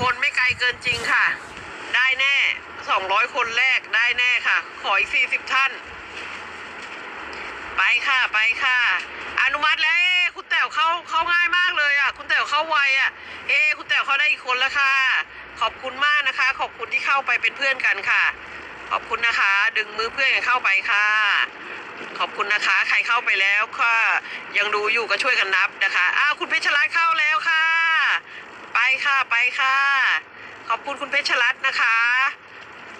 คนไม่ไกลเกินจริงค่ะ ได้แน่ 200 คนแรกได้แน่ค่ะ ขออีก 40 ท่าน ไปค่ะไปค่ะ อนุมัติแล้วคุณแต๋วเข้าเข้าง่ายมากเลยอะ คุณแต๋วเข้าไวอะ เอ๊คุณแต๋วเข้าได้อีกคนแล้วค่ะ ขอบคุณมากนะคะ ขอบคุณที่เข้าไปเป็นเพื่อนกันค่ะ ขอบคุณนะคะ ดึงมือเพื่อนเข้าไปค่ะ ขอบคุณนะคะ ใครเข้าไปแล้วก็ยังดูอยู่ก็ช่วยกันนับนะคะ อ้าวคุณเพชรรัตน์เข้าแล้วค่ะ ค่ะ ไปค่ะ ขอบคุณคุณเพชรรัตน์นะคะ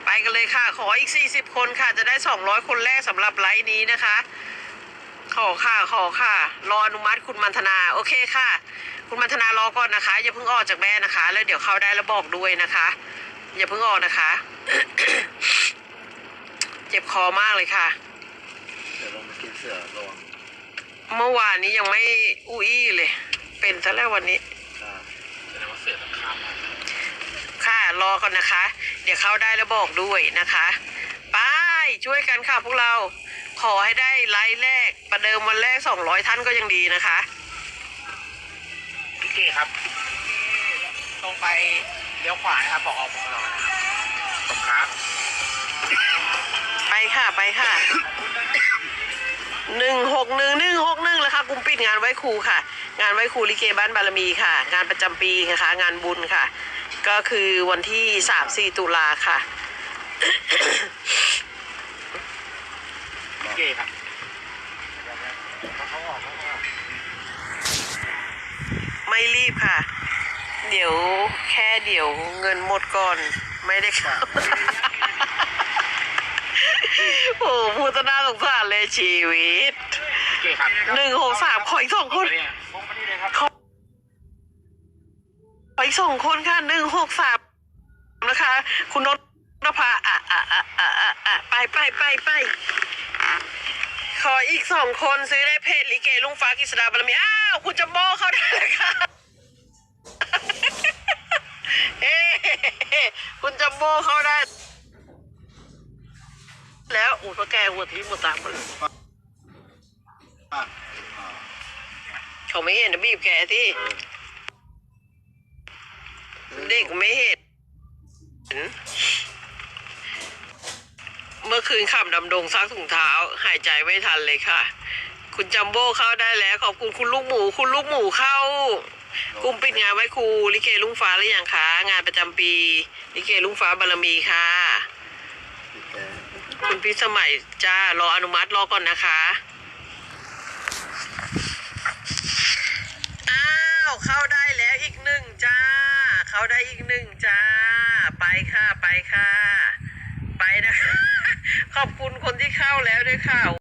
ไปกันเลยค่ะ ขออีก 40 คนค่ะ จะได้ 200 คนแรกสำหรับไลฟ์นี้นะคะ ขอค่ะ ขอค่ะ รออนุมัติคุณมันธนา โอเคค่ะ คุณมันธนารอก่อนนะคะ อย่าเพิ่งออกจากแม่นะคะ แล้วเดี๋ยวเข้าได้แล้วบอกด้วยนะคะ อย่าเพิ่งออกนะคะ เจ็บคอมากเลยค่ะ เดี๋ยวลงมากินเสือระวังเมื่อวานนี้ยังไม่อุ้ยเลย เป็นซะแล้ววันนี้ ค่ะรอก่อนนะคะ เดี๋ยวเข้าได้แล้วบอกด้วยนะคะไปช่วยกันค่ะพวกเราขอให้ได้ไลฟ์แรก ประเดิมวันแรก200ท่านก็ยังดีนะคะพี่เกครับตรงไปเลี้ยวขวานะครับบอกออกบอกรอนะครับขอบคุณครับไปค่ะไปค่ะหนึ่งหกหนึ่งหนึ่งหกหนึ่งแล้วค่ะกลุ่มปิดงานไหว้ครูค่ะ งานไหว้ครูลิเกบ้านบารมีค่ะ งานประจำปีนะคะ งานบุญค่ะ ก็คือวันที่สามสี่ตุลาค่ะพี่เกครับเขาออกเขาออกไม่รีบค่ะ เดี๋ยวแค่เดี๋ยวเงินหมดก่อนไม่ได้ครับโอ้พูดซะน่าสงสารเลยชีวิตพี่เกครับ หนึ่งหกสามขออีกสองคนเนี่ยพงมานี่เลยครับขอขออีกสองคนค่ะหนึ่งหกสามนะคะ คุณนนภาอะอะอะอะอะอะไปไปไปไปขออีกสองคนซื้อได้เพจลิเกลุงฟ้ากิษดาบารมีอ้าวคุณจะโบเขาได้เลยค่ะเฮ้คุณจัมโบ้เขาได้ แล้วอุปแกหัวทีหมดตามหมดเลย อะเขาไม่เห็นนะบีบแกที่ เด็กไม่เห็น เมื่อคืนขับดำดงซักถุงเท้า หายใจไม่ทันเลยค่ะ คุณจัมโบ้เข้าได้แล้ว ขอบคุณคุณลูกหมู คุณลูกหมูเข้ากลุ่มปิดงานไว้ครูลิเกลุงฟ้าหรือยังคะงานประจำปี ลิเกลุงฟ้าบารมีค่ะพี่แกคุณพิสมัยจ้ารออนุมัติรอก่อนนะคะ อ้าว เข้าได้แล้วอีกหนึ่งจ้า เขาได้อีกหนึ่งจ้า ไปค่ะไปค่ะ ไปนะคะ ขอบคุณคนที่เข้าแล้วด้วยค่ะ